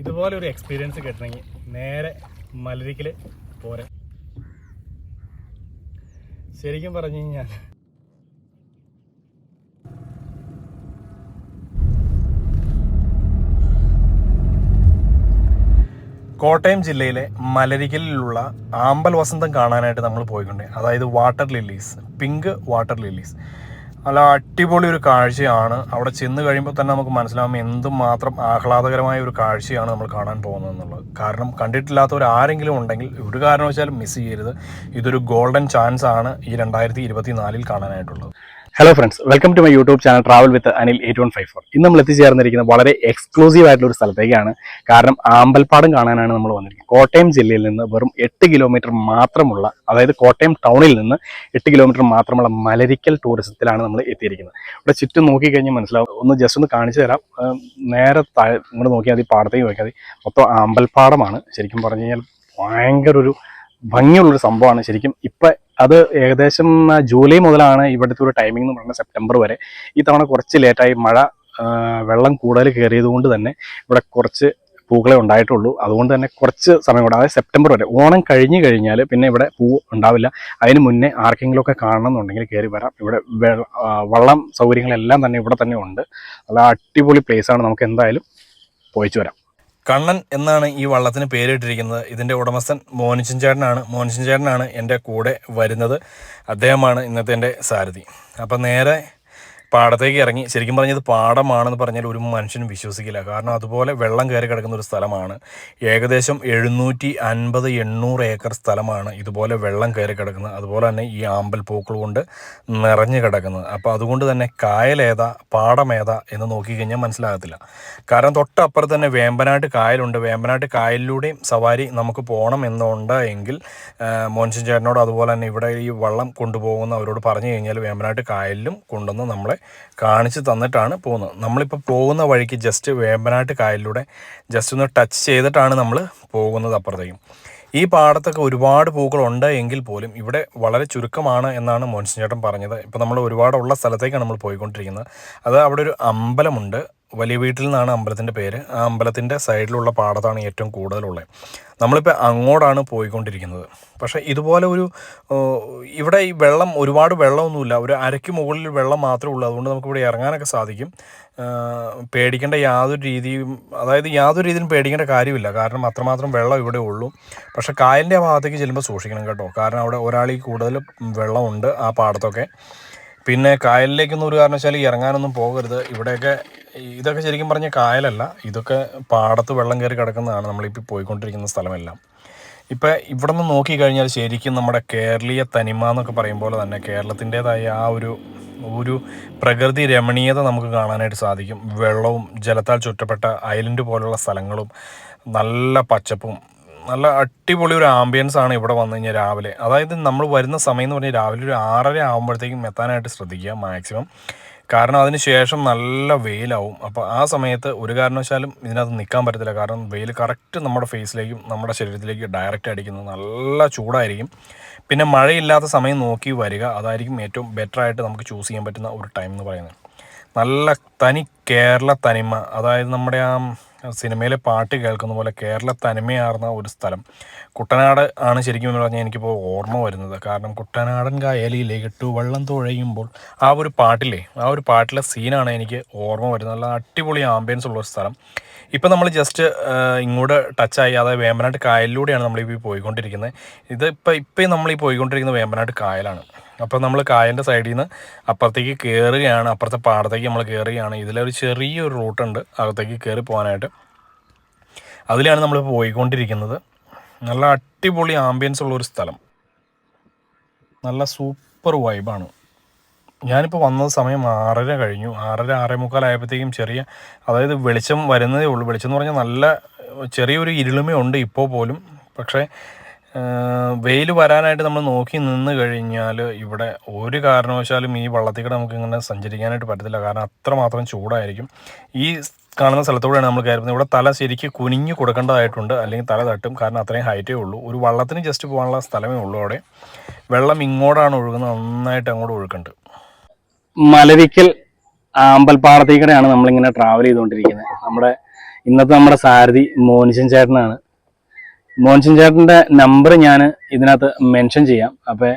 ഇതുപോലെ ഒരു എക്സ്പീരിയൻസ് കിട്ടണമെങ്കിൽ നേരെ മലരിക്കൽ പോരെ. ശരിക്കും പറഞ്ഞു കഴിഞ്ഞാൽ കോട്ടയം ജില്ലയിലെ മലരിക്കലിലുള്ള ആമ്പൽ വസന്തം കാണാനായിട്ട് നമ്മൾ പോയിട്ടുണ്ട്. അതായത് water lilies pink water lilies നല്ല അടിപൊളി ഒരു കാഴ്ചയാണ്. അവിടെ ചെന്ന് കഴിയുമ്പോൾ തന്നെ നമുക്ക് മനസ്സിലാവും എന്തുമാത്രം ആഹ്ലാദകരമായ ഒരു കാഴ്ചയാണ് നമ്മൾ കാണാൻ പോകുന്നത് എന്നുള്ളത് കാരണം കണ്ടിട്ടില്ലാത്തവർ ആരെങ്കിലും ഉണ്ടെങ്കിൽ ഒരു കാരണവശാലും മിസ് ചെയ്യരുത്. ഇതൊരു ഗോൾഡൻ ചാൻസ് ആണ് ഈ രണ്ടായിരത്തി ഇരുപത്തി നാലിൽ കാണാനായിട്ടുള്ളത്. Hello friends welcome to my YouTube channel travel with Anil eight one five four ഇന്ന് നമ്മൾ എത്തിച്ചേർന്നിരിക്കുന്നത് വളരെ എക്സ്ക്ലൂസീവ് ആയിട്ടുള്ള ഒരു സ്ഥലത്തേക്കാണ്. കാരണം ആമ്പൽപ്പാടം കാണാനാണ് നമ്മൾ വന്നിരിക്കുന്നത്. കോട്ടയം ജില്ലയിൽ നിന്ന് വെറും എട്ട് കിലോമീറ്റർ മാത്രമുള്ള അതായത് കോട്ടയം ടൗണിൽ നിന്ന് എട്ട് കിലോമീറ്റർ മാത്രമുള്ള മലരിക്കൽ ടൂറിസത്തിലാണ് നമ്മൾ എത്തിയിരിക്കുന്നത്. ഇവിടെ ചുറ്റും നോക്കിക്കഴിഞ്ഞാൽ മനസ്സിലാവും. ഒന്ന് ജസ്റ്റ് ഒന്ന് കാണിച്ചു തരാം. നേരെ താഴെ ഇങ്ങോട്ട് നോക്കിയാൽ മതി പാടത്തേക്ക് നോക്കിയാൽ മതി. മൊത്തം ആമ്പൽപ്പാടമാണ്. ശരിക്കും പറഞ്ഞു കഴിഞ്ഞാൽ ഭയങ്കര ഒരു ഭംഗിയുള്ളൊരു സംഭവമാണ്. ശരിക്കും ഇപ്പം അത് ഏകദേശം ജൂലൈ മുതലാണ് ഇവിടുത്തെ ഒരു ടൈമിംഗ് എന്ന് പറയുന്നത് സെപ്റ്റംബർ വരെ. ഈ തവണ കുറച്ച് ലേറ്റായി മഴ വെള്ളം കൂടുതൽ കയറിയത് കൊണ്ട് തന്നെ ഇവിടെ കുറച്ച് പൂക്കളെ ഉണ്ടായിട്ടുള്ളൂ. അതുകൊണ്ട് തന്നെ കുറച്ച് സമയം കൂടെ അതായത് സെപ്റ്റംബർ വരെ. ഓണം കഴിഞ്ഞു കഴിഞ്ഞാൽ പിന്നെ ഇവിടെ പൂ ഉണ്ടാവില്ല. അതിന് മുന്നേ ആർക്കെങ്കിലും ഒക്കെ കാണണം എന്നുണ്ടെങ്കിൽ കയറി വരാം. ഇവിടെ വെള്ളം സൗകര്യങ്ങളെല്ലാം തന്നെ ഇവിടെ തന്നെ ഉണ്ട്. നല്ല അടിപൊളി ആണ്. നമുക്ക് എന്തായാലും പോയിച്ചു വരാം. കണ്ണൻ എന്നാണ് ഈ വള്ളത്തിന് പേരിട്ടിരിക്കുന്നത്. ഇതിന്റെ ഉടമസ്ഥൻ മോനിച്ചൻ ചേട്ടനാണ് ചേട്ടനാണ് എന്റെ കൂടെ വരുന്നത്. അദ്ദേഹമാണ് ഇന്നത്തെ എന്റെ സാരഥി. അപ്പം നേരെ പാടത്തേക്ക് ഇറങ്ങി ശരിക്കും പറഞ്ഞത് പാടമാണെന്ന് പറഞ്ഞാൽ ഒരു മനുഷ്യനും വിശ്വസിക്കില്ല. കാരണം അതുപോലെ വെള്ളം കയറി കിടക്കുന്ന ഒരു സ്ഥലമാണ്. ഏകദേശം എഴുന്നൂറ്റി അൻപത് എണ്ണൂറ് ഏക്കർ സ്ഥലമാണ് ഇതുപോലെ വെള്ളം കയറി കിടക്കുന്നത്. അതുപോലെ തന്നെ ഈ ആമ്പൽ പൂക്കൾ കൊണ്ട് നിറഞ്ഞു കിടക്കുന്നത്. അപ്പോൾ അതുകൊണ്ട് തന്നെ കായലേതാ പാടമേതാ എന്ന് നോക്കിക്കഴിഞ്ഞാൽ മനസ്സിലാകത്തില്ല. കാരണം തൊട്ടപ്പുറത്ത് തന്നെ വേമ്പനാട്ട് കായലുണ്ട്. വേമ്പനാട്ട് കായലിലൂടെയും സവാരി നമുക്ക് പോകണം എന്നുണ്ട് എങ്കിൽ മോൻസിൻ ചേട്ടനോട് അതുപോലെ തന്നെ ഇവിടെ ഈ വള്ളം കൊണ്ടുപോകുന്ന അവരോട് പറഞ്ഞു കഴിഞ്ഞാൽ വേമ്പനാട്ട് കായലിലും കൊണ്ടുവന്ന് നമ്മളെ കാണിച്ച് തന്നിട്ടാണ് പോകുന്നത്. നമ്മളിപ്പോൾ പോകുന്ന വഴിക്ക് ജസ്റ്റ് വേമ്പനാട്ട് കായലിലൂടെ ജസ്റ്റ് ഒന്ന് ടച്ച് ചെയ്തിട്ടാണ് നമ്മൾ പോകുന്നത് അപ്പുറത്തേക്കും. ഈ പാടത്തൊക്കെ ഒരുപാട് പൂക്കളുണ്ട് എങ്കിൽ പോലും ഇവിടെ വളരെ ചുരുക്കമാണ് എന്നാണ് മോൻസിൻ ചേട്ടൻ പറഞ്ഞത്. ഇപ്പോൾ നമ്മൾ ഒരുപാടുള്ള സ്ഥലത്തേക്കാണ് നമ്മൾ പോയിക്കൊണ്ടിരിക്കുന്നത്. അത് അവിടെ ഒരു അമ്പലമുണ്ട്. വലിയ വീട്ടിൽ നിന്നാണ് അമ്പലത്തിന്റെ പേര്. ആ അമ്പലത്തിന്റെ സൈഡിലുള്ള പാടത്താണ് ഏറ്റവും കൂടുതലുള്ളത്. നമ്മളിപ്പോൾ അങ്ങോട്ടാണ് പോയിക്കൊണ്ടിരിക്കുന്നത്. പക്ഷേ ഇതുപോലെ ഒരു ഇവിടെ ഈ വെള്ളം ഒരുപാട് വെള്ളമൊന്നുമില്ല. ഒരു അരയ്ക്ക് മുകളിൽ വെള്ളം മാത്രമേ ഉള്ളൂ. അതുകൊണ്ട് നമുക്കിവിടെ ഇറങ്ങാനൊക്കെ സാധിക്കും. പേടിക്കേണ്ട യാതൊരു രീതിയും അതായത് യാതൊരു രീതിയിലും പേടിക്കേണ്ട കാര്യമില്ല. കാരണം അത്രമാത്രം വെള്ളം ഇവിടെ ഉള്ളൂ. പക്ഷേ കായലിന്റെ ഭാഗത്തേക്ക് ചെല്ലുമ്പോൾ സൂക്ഷിക്കണം കേട്ടോ. കാരണം അവിടെ ഒരാളിൽ കൂടുതൽ വെള്ളമുണ്ട് ആ പാടത്തൊക്കെ. പിന്നെ കായലിലേക്കൊന്നും ഒരു കാരണവശാലും ഇറങ്ങാനൊന്നും പോകരുത്. ഇവിടെയൊക്കെ ഇതൊക്കെ ശരിക്കും പറഞ്ഞ കായലല്ല. ഇതൊക്കെ പാടത്ത് വെള്ളം കയറി കിടക്കുന്നതാണ് നമ്മളിപ്പോൾ പോയിക്കൊണ്ടിരിക്കുന്ന സ്ഥലമെല്ലാം. ഇപ്പം ഇവിടെ നിന്ന് നോക്കിക്കഴിഞ്ഞാൽ ശരിക്കും നമ്മുടെ കേരളീയ തനിമ എന്നൊക്കെ പറയും പോലെ തന്നെ കേരളത്തിന്റെതായ ആ ഒരു ഒരു പ്രകൃതി രമണീയത നമുക്ക് കാണാനായിട്ട് സാധിക്കും. വെള്ളവും ജലത്താൽ ചുറ്റപ്പെട്ട ഐലൻഡ് പോലുള്ള സ്ഥലങ്ങളും നല്ല പച്ചപ്പും നല്ല അടിപൊളി ഒരു ആംബിയൻസ് ആണ് ഇവിടെ വന്നു കഴിഞ്ഞാൽ രാവിലെ. അതായത് നമ്മൾ വരുന്ന സമയം എന്ന് പറഞ്ഞാൽ രാവിലെ ഒരു ആറര ആകുമ്പോഴത്തേക്കും എത്താനായിട്ട് ശ്രദ്ധിക്കുക മാക്സിമം കാരണം അതിന് ശേഷം നല്ല വെയിലാവും. അപ്പോൾ ആ സമയത്ത് ഒരു കാരണവശാലും ഇതിനകത്ത് നിൽക്കാൻ പറ്റത്തില്ല. കാരണം വെയിൽ കറക്റ്റ് നമ്മുടെ ഫേസിലേക്കും നമ്മുടെ ശരീരത്തിലേക്ക് ഡയറക്റ്റ് അടിക്കുന്നത് നല്ല ചൂടായിരിക്കും. പിന്നെ മഴയില്ലാത്ത സമയം നോക്കി വരിക അതായിരിക്കും ഏറ്റവും ബെറ്റർ ആയിട്ട് നമുക്ക് ചൂസ് ചെയ്യാൻ പറ്റുന്ന ഒരു ടൈം എന്ന് പറയുന്നത്. നല്ല തനി കേരള തനിമ അതായത് നമ്മുടെ ആ സിനിമയിലെ പാട്ട് കേൾക്കുന്ന പോലെ കേരള തനിമയാർന്ന ഒരു സ്ഥലം. കുട്ടനാട് ആണ് ശരിക്കും എന്ന് പറഞ്ഞാൽ എനിക്കിപ്പോൾ ഓർമ്മ വരുന്നത്. കാരണം കുട്ടനാടൻ കായലിലേക്കിട്ടു വെള്ളം തുഴയുമ്പോൾ ആ ഒരു പാട്ടിലെ ആ ഒരു പാട്ടിലെ സീനാണ് എനിക്ക് ഓർമ്മ വരുന്നത്. നല്ല അടിപൊളി ആംബിയൻസ് ഉള്ള ഒരു സ്ഥലം. ഇപ്പം നമ്മൾ ജസ്റ്റ് ഇങ്ങോട്ട് ടച്ചായി അതായത് വേമ്പനാട്ട് കായലിലൂടെയാണ് നമ്മളിപ്പോൾ പോയിക്കൊണ്ടിരിക്കുന്നത്. ഇത് ഇപ്പം ഇപ്പം നമ്മൾ ഈ പോയിക്കൊണ്ടിരിക്കുന്നത് വേമ്പനാട്ട് കായലാണ്. അപ്പോൾ നമ്മൾ കായലിന്റെ സൈഡിൽ നിന്ന് അപ്പുറത്തേക്ക് കയറുകയാണ്. അപ്പുറത്തെ പാടത്തേക്ക് നമ്മൾ കയറുകയാണ്. ഇതിലൊരു ചെറിയൊരു റൂട്ടുണ്ട്. അകത്തേക്ക് കയറി പോകാനായിട്ട്. അതിലാണ് നമ്മൾ പോയിക്കൊണ്ടിരിക്കുന്നത്. നല്ല അടിപൊളി ആംബിയൻസ് ഉള്ളൊരു സ്ഥലം. നല്ല സൂപ്പർ വൈബാണ് ഞാനിപ്പോൾ വന്നത് സമയം ആറര കഴിഞ്ഞു. ആറര ആറേ മുക്കാലായപ്പോഴത്തേക്കും ചെറിയ അതായത് വെളിച്ചം വരുന്നതേ ഉള്ളൂ. വെളിച്ചം എന്ന് പറഞ്ഞാൽ നല്ല ചെറിയൊരു ഇരുളിമയുണ്ട് ഇപ്പോൾ പോലും. പക്ഷേ വെയിൽ വരാനായിട്ട് നമ്മൾ നോക്കി നിന്ന് കഴിഞ്ഞാൽ ഇവിടെ ഒരു കാരണവശാലും ഈ വള്ളത്തിൽ കൂടെ നമുക്ക് ഇങ്ങനെ സഞ്ചരിക്കാനായിട്ട് പറ്റത്തില്ല. കാരണം അത്രമാത്രം ചൂടായിരിക്കും. ഈ കാണുന്ന സ്ഥലത്തൂടെയാണ് നമ്മൾ കയറുന്നത്. ഇവിടെ തല ശരിക്ക് കുനിഞ്ഞു കൊടുക്കേണ്ടതായിട്ടുണ്ട്. അല്ലെങ്കിൽ തല തട്ടും. കാരണം അത്രയും ഹൈറ്റേ ഉള്ളൂ. ഒരു വള്ളത്തിന് ജസ്റ്റ് പോകാനുള്ള സ്ഥലമേ ഉള്ളൂ അവിടെ. വെള്ളം ഇങ്ങോട്ടാണ് ഒഴുകുന്നത്. നന്നായിട്ട് അങ്ങോട്ട് ഒഴുക്കുന്നുണ്ട്. മലവിക്കൽ അമ്പൽപ്പാടത്തേക്കൂടെയാണ് നമ്മളിങ്ങനെ ട്രാവൽ ചെയ്തുകൊണ്ടിരിക്കുന്നത്. നമ്മുടെ ഇന്നത്തെ നമ്മുടെ സാരഥി മോനിശൻ ചേട്ടനാണ്. മോനിച്ചൻ ചേട്ടന്റെ നമ്പർ ഞാൻ ഇതിനകത്ത് മെൻഷൻ ചെയ്യാം. അപ്പോൾ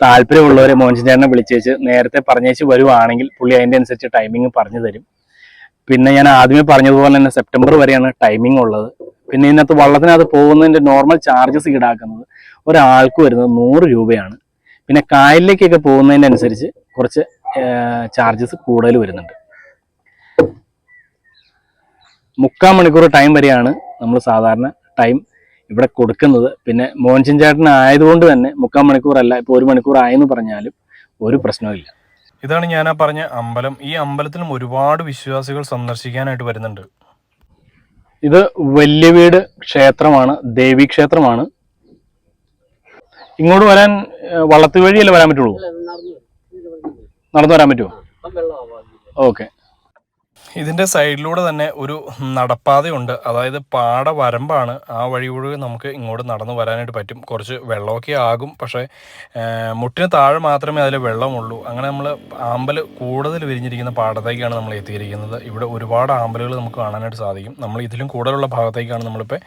താല്പര്യമുള്ളവരെ മോഹൻസിൻ ചേട്ടനെ വിളിച്ചേച്ച് നേരത്തെ പറഞ്ഞേച്ച് വരുവാണെങ്കിൽ പുള്ളി അതിന്റെ അനുസരിച്ച് ടൈമിംഗ് പറഞ്ഞു തരും. പിന്നെ ഞാൻ ആദ്യമേ പറഞ്ഞതുപോലെ തന്നെ സെപ്റ്റംബർ വരെയാണ് ടൈമിംഗ് ഉള്ളത്. പിന്നെ ഇതിനകത്ത് വള്ളത്തിനകത്ത് പോകുന്നതിന്റെ നോർമൽ ചാർജസ് ഈടാക്കുന്നത് ഒരാൾക്ക് വരുന്നത് നൂറ് രൂപയാണ്. പിന്നെ കായലിലേക്കൊക്കെ പോകുന്നതിന്റെ അനുസരിച്ച് കുറച്ച് ചാർജസ് കൂടുതൽ വരുന്നുണ്ട്. മുക്കാൽ മണിക്കൂർ ടൈം വരെയാണ് നമ്മൾ സാധാരണ ടൈം ഇവിടെ കൊടുക്കുന്നത്. പിന്നെ മോഹൻചൻ ചേട്ടൻ ആയതുകൊണ്ട് തന്നെ മുക്കാൽ മണിക്കൂറല്ല ഇപ്പൊ ഒരു മണിക്കൂർ ആയെന്ന് പറഞ്ഞാലും ഒരു പ്രശ്നവുമില്ല ഇതാണ് ഞാൻ ആ പറഞ്ഞ അമ്പലം. ഈ അമ്പലത്തിലും ഒരുപാട് വിശ്വാസികൾ സന്ദർശിക്കാനായിട്ട് വരുന്നുണ്ട്. ഇത് വലിയ വീട് ക്ഷേത്രമാണ് ദേവി ക്ഷേത്രമാണ്. ഇങ്ങോട്ട് വരാൻ വള്ളത്തി വഴിയല്ലേ വരാൻ പറ്റുള്ളൂ? നടന്നു വരാൻ പറ്റുമോ ഓക്കെ. ഇതിന്റെ സൈഡിലൂടെ തന്നെ ഒരു നടപ്പാതയുണ്ട്. അതായത് പാട വരമ്പാണ്. ആ വഴിയൂടെ നമുക്ക് ഇങ്ങോട്ട് നടന്നു വരാനായിട്ട് പറ്റും. കുറച്ച് വെള്ളമൊക്കെ ആകും. പക്ഷേ മുട്ടിന് താഴെ മാത്രമേ അതിൽ വെള്ളമുള്ളൂ. അങ്ങനെ നമ്മൾ ആമ്പൽ കൂടുതൽ വിരിഞ്ഞിരിക്കുന്ന പാടത്തേക്കാണ് നമ്മൾ എത്തിയിരിക്കുന്നത്. ഇവിടെ ഒരുപാട് ആമ്പലുകൾ നമുക്ക് കാണാനായിട്ട് സാധിക്കും. നമ്മൾ ഇതിലും കൂടുതലുള്ള ഭാഗത്തേക്കാണ് നമ്മളിപ്പോൾ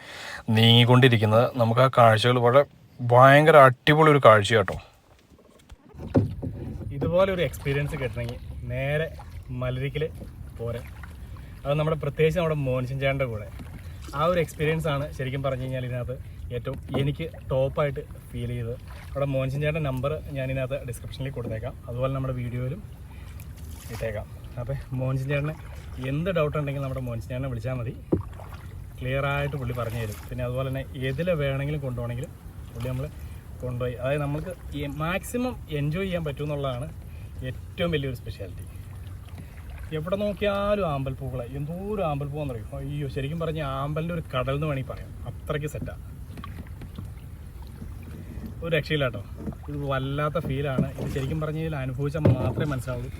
നീങ്ങിക്കൊണ്ടിരിക്കുന്നത്. നമുക്ക് ആ കാഴ്ചകൾ വളരെ ഭയങ്കര അടിപൊളി ഒരു കാഴ്ച കേട്ടോ. ഇതുപോലെ ഒരു എക്സ്പീരിയൻസ് കിട്ടണമെങ്കിൽ നേരെ മലരിക്കൽ പോരെ. അത് നമ്മുടെ പ്രത്യേകിച്ച് നമ്മുടെ മോൻസിൻ ചേട്ടന്റെ കൂടെ. ആ ഒരു എക്സ്പീരിയൻസ് ആണ് ശരിക്കും പറഞ്ഞു കഴിഞ്ഞാൽ ഇതിനകത്ത് ഏറ്റവും എനിക്ക് ടോപ്പായിട്ട് ഫീൽ ചെയ്തത്. അവിടെ മോൻസിൻ ചേട്ടന്റെ നമ്പർ ഞാൻ ഇതിനകത്ത് ഡിസ്ക്രിപ്ഷനിൽ കൊടുത്തേക്കാം. അതുപോലെ നമ്മുടെ വീഡിയോയിലും ഇട്ടേക്കാം. അപ്പോൾ മോൻസിൻ ചേട്ടന് എന്ത് ഡൗട്ട് ഉണ്ടെങ്കിലും നമ്മുടെ മോൻസിൻ ചേട്ടനെ വിളിച്ചാൽ മതി. ക്ലിയർ ആയിട്ട് പുള്ളി പറഞ്ഞു തരും. പിന്നെ അതുപോലെ തന്നെ എതിൽ വേണമെങ്കിലും കൊണ്ടുപോകണമെങ്കിലും പുള്ളി നമ്മൾ കൊണ്ടുപോയി. അതായത് നമുക്ക് മാക്സിമം എൻജോയ് ചെയ്യാൻ പറ്റുമെന്നുള്ളതാണ് ഏറ്റവും വലിയൊരു സ്പെഷ്യാലിറ്റി എവിടെ നോക്കിയാലും ആമ്പൽപ്പൂക്കളെ ആമ്പൽ ആമ്പൽപ്പൂവെന്ന് അറിയും അയ്യോ ശരിക്കും പറഞ്ഞ ആമ്പലിന്റെ ഒരു കടൽ എന്ന് വേണമെങ്കിൽ പറയാം. അത്രയ്ക്ക് സെറ്റാ ഒരു രക്ഷയില്ല കേട്ടോ. ഇത് വല്ലാത്ത ഫീലാണ് ഇത് ശരിക്കും പറഞ്ഞാൽ അനുഭവിച്ചാൽ മാത്രമേ മനസ്സിലാവുള്ളൂ.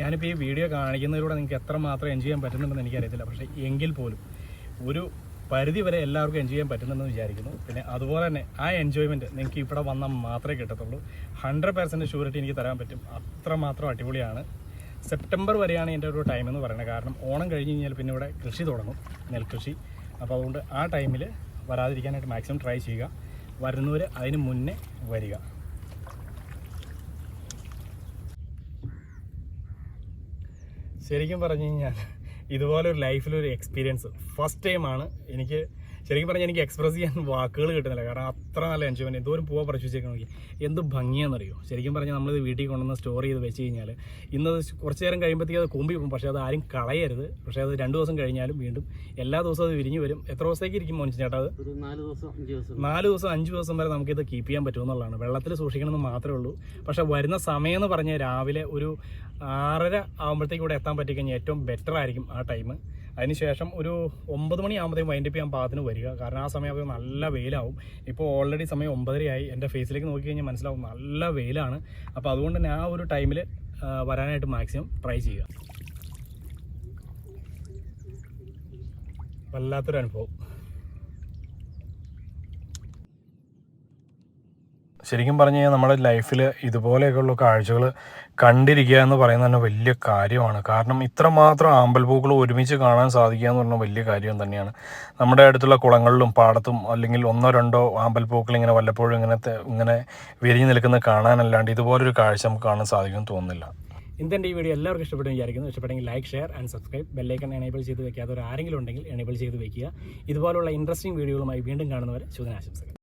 ഞാനിപ്പോൾ ഈ വീഡിയോ കാണിക്കുന്നതിലൂടെ നിങ്ങൾക്ക് എത്ര മാത്രം എൻജോയ് ചെയ്യാൻ പറ്റുന്നുണ്ടെന്ന് എനിക്കറിയത്തില്ല. പക്ഷേ എങ്കിൽ പോലും ഒരു പരിധി വരെ എല്ലാവർക്കും എൻജോയ് ചെയ്യാൻ പറ്റുന്നുണ്ടെന്ന് വിചാരിക്കുന്നു. പിന്നെ അതുപോലെ തന്നെ ആ എൻജോയ്മെന്റ് നിങ്ങൾക്ക് ഇവിടെ വന്നാൽ മാത്രമേ കിട്ടത്തുള്ളൂ. ഹൺഡ്രഡ് പെർസെന്റ് ഷൂരിറ്റി എനിക്ക് തരാൻ പറ്റും. അത്രമാത്രം അടിപൊളിയാണ്. സെപ്റ്റംബർ വരെയാണ് എന്റെ ഒരു ടൈം എന്ന് പറയുന്നത്. കാരണം ഓണം കഴിഞ്ഞ് കഴിഞ്ഞാൽ പിന്നെ ഇവിടെ കൃഷി തുടങ്ങും നെൽകൃഷി. അപ്പോൾ അതുകൊണ്ട് ആ ടൈമിൽ വരാതിരിക്കാനായിട്ട് മാക്സിമം ട്രൈ ചെയ്യുക. വരുന്നവർ അതിന് മുന്നേ വരിക. ശരിക്കും പറഞ്ഞു കഴിഞ്ഞാൽ ഇതുപോലൊരു ലൈഫിലൊരു എക്സ്പീരിയൻസ് ഫസ്റ്റ് ടൈമാണ് എനിക്ക് ശരിക്കും പറഞ്ഞാൽ എനിക്ക് എക്സ്പ്രസ് ചെയ്യാൻ വാക്കുകൾ കിട്ടുന്നില്ല. കാരണം അത്ര നല്ല എൻജോയ്മെന്റ് എന്തോരം പൂവ പറിച്ചു വെച്ചേക്കണമെങ്കിൽ എന്ത് ഭംഗിയാണെന്നറിയോ ശരിക്കും പറഞ്ഞാൽ നമ്മളിത് വീട്ടിൽ കൊണ്ടുവന്ന് സ്റ്റോർ ചെയ്ത് വെച്ച് കഴിഞ്ഞാൽ ഇന്നത് കുറച്ച് നേരം കഴിയുമ്പോഴത്തേക്ക് അത് കൊമ്പി പോകും. പക്ഷേ അത് ആരും കളയരുത്. പക്ഷേ അത് രണ്ട് ദിവസം കഴിഞ്ഞാലും വീണ്ടും എല്ലാ ദിവസവും അത് വിരിഞ്ഞു വരും. എത്ര ദിവസത്തേക്ക് ഇരിക്കും മോനിച്ച് ചേട്ടാ അത്? ഒരു നാല് ദിവസം അഞ്ച് ദിവസം. നാല് ദിവസം അഞ്ച് ദിവസം വരെ നമുക്കിത് കീപ്പ് ചെയ്യാൻ പറ്റുമെന്നുള്ളതാണ് വെള്ളത്തിൽ സൂക്ഷിക്കണമെന്ന് മാത്രമേ ഉള്ളൂ. പക്ഷേ വരുന്ന സമയം എന്ന് പറഞ്ഞാൽ രാവിലെ ഒരു ആറര ആകുമ്പോഴത്തേക്ക് ഇവിടെ എത്താൻ പറ്റിക്കഴിഞ്ഞാൽ ഏറ്റവും ബെറ്റർ ആയിരിക്കും ആ ടൈം അതിനുശേഷം ഒരു ഒമ്പത് വൈൻഡ് വൈൻഡപ്പ് ചെയ്യാൻ പാകത്തിന് വരിക. കാരണം ആ സമയം നല്ല വെയിലാവും. ഇപ്പോൾ ഓൾറെഡി സമയം ഒമ്പതരയായി. എന്റെ ഫേസിലേക്ക് നോക്കി കഴിഞ്ഞാൽ മനസ്സിലാവും നല്ല വെയിലാണ്. അപ്പോൾ അതുകൊണ്ട് തന്നെ ആ ഒരു ടൈമിൽ വരാനായിട്ട് മാക്സിമം ട്രൈ ചെയ്യുക. വല്ലാത്തൊരു അനുഭവം ശരിക്കും പറഞ്ഞു കഴിഞ്ഞാൽ നമ്മുടെ ലൈഫിൽ ഇതുപോലെയൊക്കെയുള്ള കാഴ്ചകൾ കണ്ടിരിക്കുക എന്ന് പറയുന്നത് തന്നെ വലിയ കാര്യമാണ്. കാരണം ഇത്രമാത്രം ആമ്പൽപ്പൂക്കൾ ഒരുമിച്ച് കാണാൻ സാധിക്കുക എന്ന് പറഞ്ഞാൽ വലിയ കാര്യം തന്നെയാണ്. നമ്മുടെ അടുത്തുള്ള കുളങ്ങളിലും പാടത്തും അല്ലെങ്കിൽ ഒന്നോ രണ്ടോ ആമ്പൽപ്പൂക്കൾ ഇങ്ങനെ വല്ലപ്പോഴും ഇങ്ങനെ ഇങ്ങനെ വിരിഞ്ഞു നിൽക്കുന്നത് കാണാനല്ലാണ്ട് ഇതുപോലൊരു കാഴ്ച നമുക്ക് കാണാൻ സാധിക്കുമെന്ന് തോന്നുന്നില്ല. ഇന്നത്തെ ഈ വീഡിയോ എല്ലാവർക്കും ഇഷ്ടപ്പെട്ടു വിചാരിക്കുന്നു. ഇഷ്ടപ്പെട്ടെങ്കിൽ like share and subscribe bell icon enable ചെയ്ത് വെക്കാത്തവർ ആരെങ്കിലും ഉണ്ടെങ്കിൽ എനേബിൾ ചെയ്ത് വെക്കുക. ഇതുപോലുള്ള ഇൻട്രസ്റ്റിംഗ് വീഡിയോകളുമായി വീണ്ടും കാണുന്നവരെ ശുഭനാശംസകൾ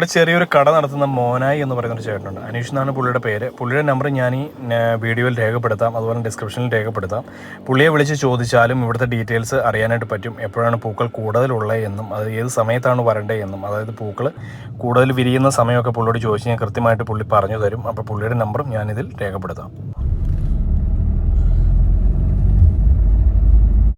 ഇവിടെ ചെറിയൊരു കട നടത്തുന്ന മോനായി എന്ന് പറയുന്ന ഒരു ചേട്ടനുണ്ട്. അനീഷ് എന്നാണ് പുള്ളിയുടെ പേര്. പുള്ളിയുടെ നമ്പർ ഞാൻ ഈ വീഡിയോയിൽ രേഖപ്പെടുത്താം. അതുപോലെ ഡിസ്ക്രിപ്ഷനിൽ രേഖപ്പെടുത്താം. പുള്ളിയെ വിളിച്ച് ചോദിച്ചാലും ഇവിടുത്തെ ഡീറ്റെയിൽസ് അറിയാനായിട്ട് പറ്റും. എപ്പോഴാണ് പൂക്കൾ കൂടുതലുള്ളത് എന്നും അത് ഏത് സമയത്താണ് വരേണ്ടത് എന്നും. അതായത് പൂക്കൾ കൂടുതൽ വിരിയുന്ന സമയമൊക്കെ പുള്ളിയോട് ചോദിച്ച് ഞാൻ കൃത്യമായിട്ട് പുള്ളി പറഞ്ഞു തരും. അപ്പോൾ പുള്ളിയുടെ നമ്പറും ഞാനിതിൽ രേഖപ്പെടുത്താം.